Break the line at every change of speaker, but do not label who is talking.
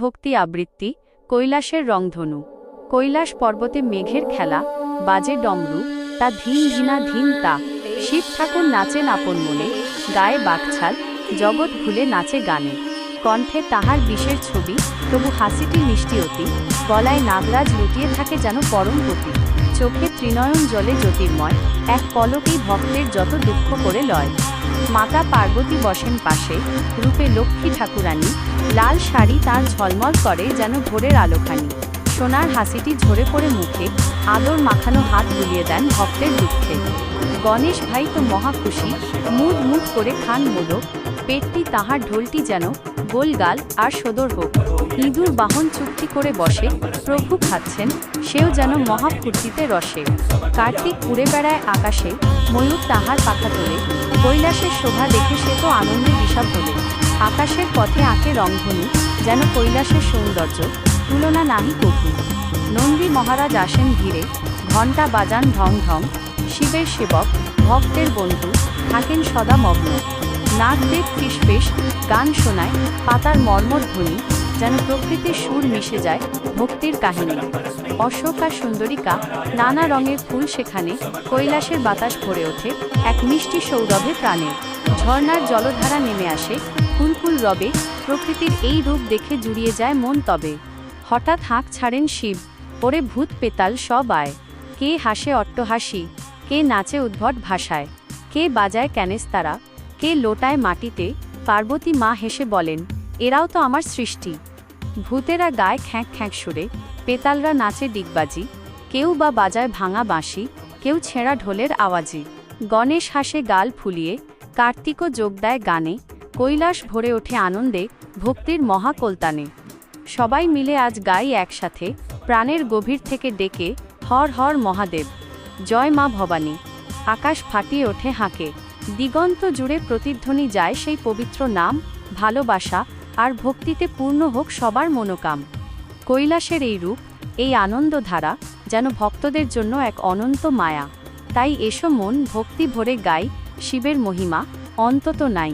ভক্তি আবৃত্তি, কৈলাসের রংধনু, কৈলাস পর্বতে মেঘের খেলা, বাজে ডমরু, তা ধীন ধীনা ধীন তা, শিব ঠাকুর নাচেন আপন মনে, গায়ে বাকছাল, জগৎ ভুলে নাচে গানে, কণ্ঠে তাহার বিষের ছবি, তবু হাসিটি মিষ্টি অতি, গলায় নাগরাজ লুটিয়ে থাকে যেন পরম গতি চোখে ত্রিনয়ন জলে জ্যোতির্ময়, এক পলকেই ভক্তের যত দুঃখ করে লয়। মাতা পার্বতী বসেন পাশে, রূপে লক্ষ্মী ঠাকুরানী, লাল শাড়ি তার ঝলমল করে যেন ভোরের আলোখানি। সোনার হাসিটি ঝরে পড়ে মুখে আদর মাখানো হাত বুলিয়ে দেন ভক্তের দুঃখে। গণেশ ভাই তো মহা খুশি মুদ করে খান মোদক পেটটি তাহার ঢোলটি যেন গোলগাল আর সদর হোক। ইঁদুর বাহন চুক্তি করে বসে, প্রভু খাচ্ছেন, সেও যেন মহাফূর্তিতে রসে। কার্তিক উড়ে বেড়ায় আকাশে, ময়ূর তাহার পাখা তোলে। কৈলাসের শোভা দেখে সে তো আনন্দে বিষাদ তোলে আকাশের পথে আঁকে রংধনু, যেন কৈলাসের সৌন্দর্য, তুলনা নাহি কভু নন্দী মহারাজ আসেন ঘিরে, ঘণ্টা বাজান ঢং ঢং। শিবের সেবক, ভক্তের বন্ধু, থাকেন সদা মগ্ন। নাগদেব ফিসফিস গান শোনায়, পাতার মর্মর ধ্বনি, যেন প্রকৃতির সুর মিশে যায়, ভক্তির কাহিনী। অশোকা সুন্দরিকা নানা রঙের ফুল সেখানে, কৈলাসের বাতাস ভরে ওঠে, এক মিষ্টি সৌরভে প্রাণে। ঝর্ণার জলধারা নেমে আসে কুলকুল রবে, প্রকৃতির এই রূপ দেখে জুড়িয়ে যায় মন তবে। হঠাৎ হাঁক ছাড়েন শিব, ওরে ভূত পেতাল সব আয়। কে হাসে অট্টহাসি, কে নাচে উদ্ভট ভাষায়, কে বাজায় ক্যানেস্তারা কে লোটায় মাটিতে পার্বতী মা হেসে বলেন, এরাও তো আমার সৃষ্টি। ভূতেরা গায়ে খ্যাঁক খ্যাঁক সুরে, পেতালরা নাচে ডিগবাজি, কেউ বা বাজায় ভাঙা বাঁশি, কেউ ছেঁড়া ঢোলের আওয়াজি। গণেশ হাসে গাল ফুলিয়ে, কার্তিকও যোগ দেয় গানে, কৈলাস ভরে ওঠে আনন্দে, ভক্তির মহাকলতানে। সবাই মিলে আজ গাই একসাথে, প্রাণের গভীর থেকে ডেকে, হর হর মহাদেব। জয় মা ভবানী। আকাশ ফাটিয়ে ওঠে হাঁকে। দিগন্ত জুড়ে প্রতিধ্বনি যায় সেই পবিত্র নাম, ভালোবাসা আর ভক্তিতে পূর্ণ হোক সবার মনোকাম। কৈলাসের এই রূপ, এই আনন্দধারা যেন ভক্তদের জন্য এক অনন্ত মায়া। তাই এসো মন ভক্তি ভরে গাই শিবের মহিমা, অন্তত নাই।